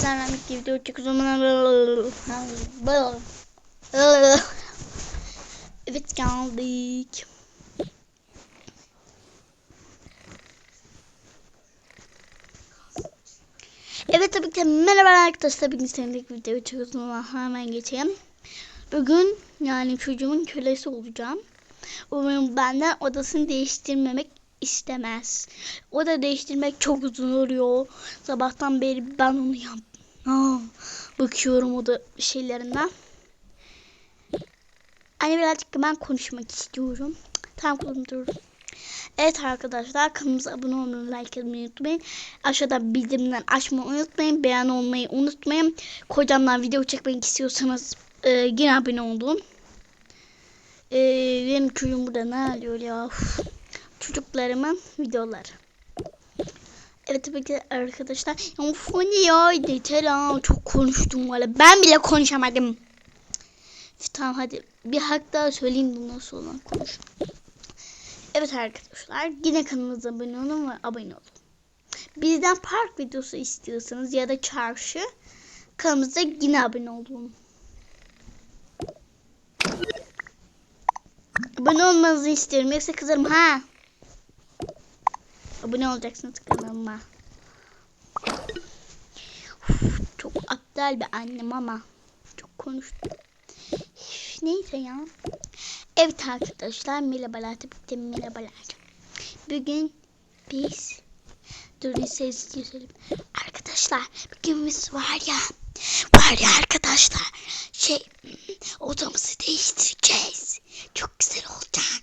Seramik video çok zaman Evet geldik. Evet tabii ki merhaba arkadaşlar. Bugün seninle video ama hemen geçeyim. Bugün yani çocuğumun kölesi olacağım. Umarım benden odasını değiştirmemek istemez. Oda değiştirmek çok uzun oluyor. Sabahtan beri ben onu yap. Aa, bakıyorum oda şeylerinden. Anne birazcık ben konuşmak istiyorum. Tamam kızım dur. Evet arkadaşlar kanalımıza abone olmayı, like etmeyi unutmayın. Aşağıda bildirimden açmayı unutmayın. Beğen olmayı unutmayın. Kocamdan video çekmek istiyorsanız e, yine abone olun. E, benim çocuğum burada ne alıyor ya? Uf. Çocuklarımın videoları. Evet tabii ki arkadaşlar. Ya ne ya yeter ha. Çok konuştum valla. Ben bile konuşamadım. Tamam hadi bir hak daha söyleyeyim bundan sonra konuş. Evet arkadaşlar yine kanalımıza abone olun ve abone olun. Bizden park videosu istiyorsanız ya da çarşı kanalımıza yine abone olun. Abone olmanızı istiyorum yoksa kızarım ha. Abone olacaksınız kanalıma. Uf, çok aptal bir annem ama çok konuştum. Neyse ya. Evet arkadaşlar merhabalar tabii merhabalar. Bugün biz durun ses güzelim. Arkadaşlar bugün biz var ya var ya arkadaşlar şey odamızı değiştireceğiz. Çok güzel olacak.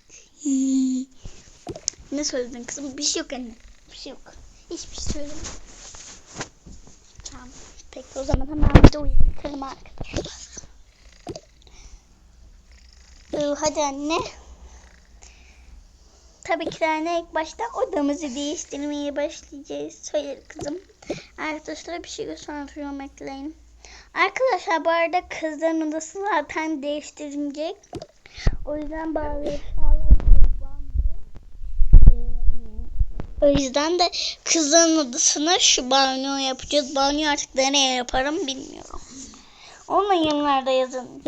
Ne söyledin kızım? Bir şey yok anne. Bir şey yok. Hiçbir şey söylemedim. Tamam. Peki o zaman hemen videoyu bitirelim arkadaşlar. Ee, hadi anne. Tabii ki de anne ilk başta odamızı değiştirmeye başlayacağız. Söyle kızım. Arkadaşlara bir şey gösteriyorum bekleyin. Arkadaşlar bu arada kızların odası zaten değiştirilecek. O yüzden bazı O yüzden de kızların odasına şu banyo yapacağız. Banyo artık nereye yaparım bilmiyorum. Onu yorumlarda yazın.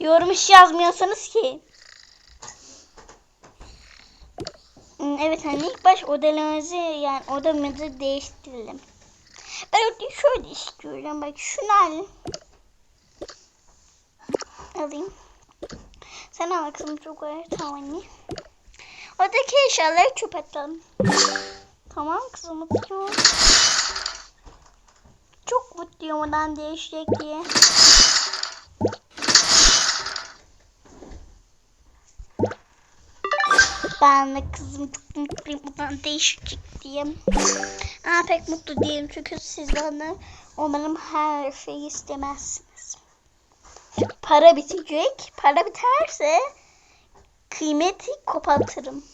Yorum hiç yazmıyorsanız ki. Hmm, Evet hani ilk baş odalarımızı yani odamızı değiştirelim. Ben şöyle istiyorum. Bak şunu al. Alayım. Sen al kızım çok var. Tamam anne. Oradaki eşyaları çöp atalım. Tamam kızım atıyorum. Çok mutluyum odan değişecek diye. Ben de kızım çok mutluyum odan değişecek diye. Aa, pek mutlu değilim çünkü siz bana umarım her şeyi istemezsiniz. Para bitecek. Para biterse kıymeti kopartırım.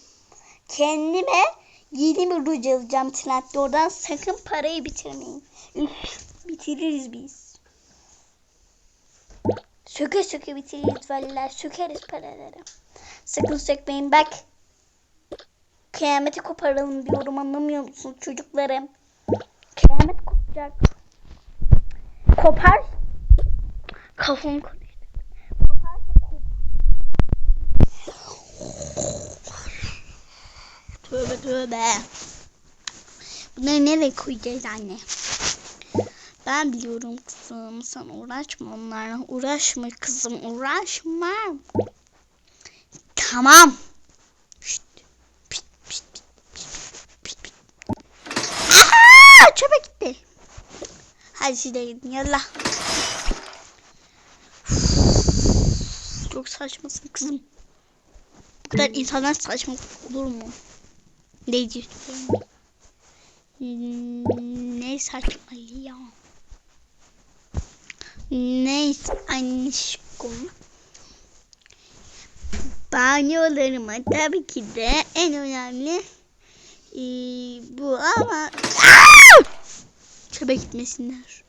Kendime yeni bir ruj alacağım Trendyol'dan. Sakın parayı bitirmeyin. Üf, bitiririz biz. Söke söke bitiririz valla. Sökeriz paraları. Sakın sökmeyin bak. Kıyameti koparalım diyorum anlamıyor musun çocuklarım? Kıyamet kopacak. Kopar. Kafam karıştı. Tövbe tövbe. Bunları nereye koyacağız anne? Ben biliyorum kızım. Sen uğraşma onlarla. Uğraşma kızım. Uğraşma. Tamam. Şşt. Pişt, pişt, çöpe gitti. Hadi siz de gidin yallah. Çok saçmasın kızım. Bu kadar insanlar saçma olur mu? Ne? Hmm, Ne saçmalıyor? Neyse aşkım. Banyolarıma tabii ki de en önemli ee, bu ama çöpe gitmesinler.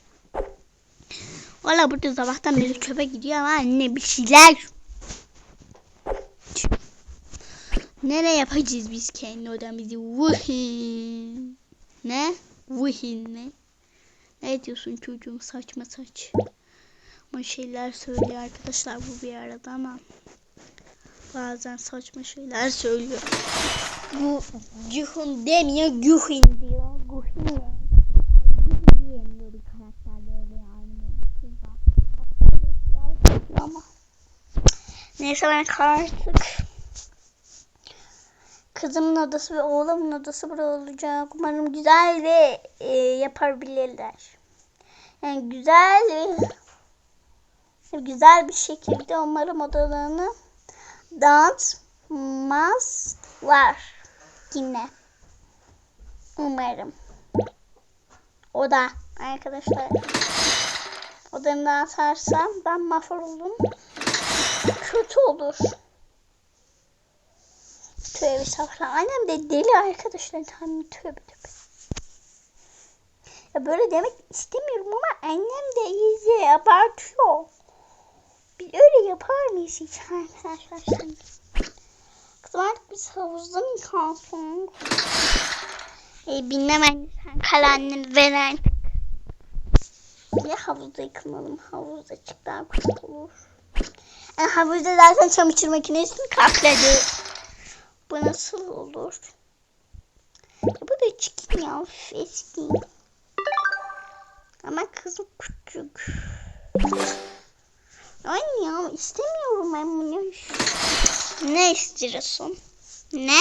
Valla burada sabahtan beri çöpe gidiyor ama anne bir şeyler. Nereye yapacağız biz kendi odamızı? Vuhin. Ne? Vuhin mi? Ne diyorsun çocuğum saçma saç. Ama şeyler söylüyor arkadaşlar bu bir arada ama bazen saçma şeyler söylüyor. Bu Gühün demiyor Gühin diyor. Gühin ne? Diyemiyor bir Neyse ben artık kızımın odası ve oğlumun odası burada olacak. Umarım güzel ve e, yapabilirler. Yani güzel ve güzel bir şekilde umarım odalarını dağıtmazlar yine. Umarım. Oda arkadaşlar. Odamı dağıtarsam ben mahvolurum kötü olur. Tövbe estağfurullah. Annem de deli arkadaşlar. Tam tövbe tövbe. Ya böyle demek istemiyorum ama annem de iyice abartıyor. Biz öyle yapar mıyız hiç arkadaşlar? Kızım artık biz havuzda mı kalsın? E, bilmem anne sen kalanını veren. Ya havuzda yıkınalım. Havuzda çık daha kurtulur. Yani havuzda zaten çamaşır makinesini kapladı. Bu nasıl olur? Ya bu da çıkın ya. Eski. Ama kızım küçük. Anne ya istemiyorum ben bunu. Ne istiyorsun? Ne?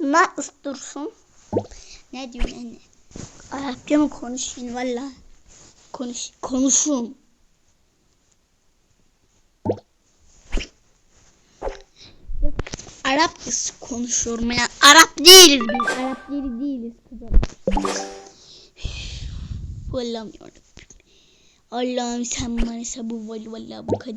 Ne istiyorsun? Ne diyorsun anne? Arapça mı konuşayım valla? Konuş, konuşun. Arapça konuşuyorum ya. Arap değiliz biz. Arap dili değiliz kızım. Vallahi yarabbim. Allah'ım sen bana sabır ver vallahi bu kadın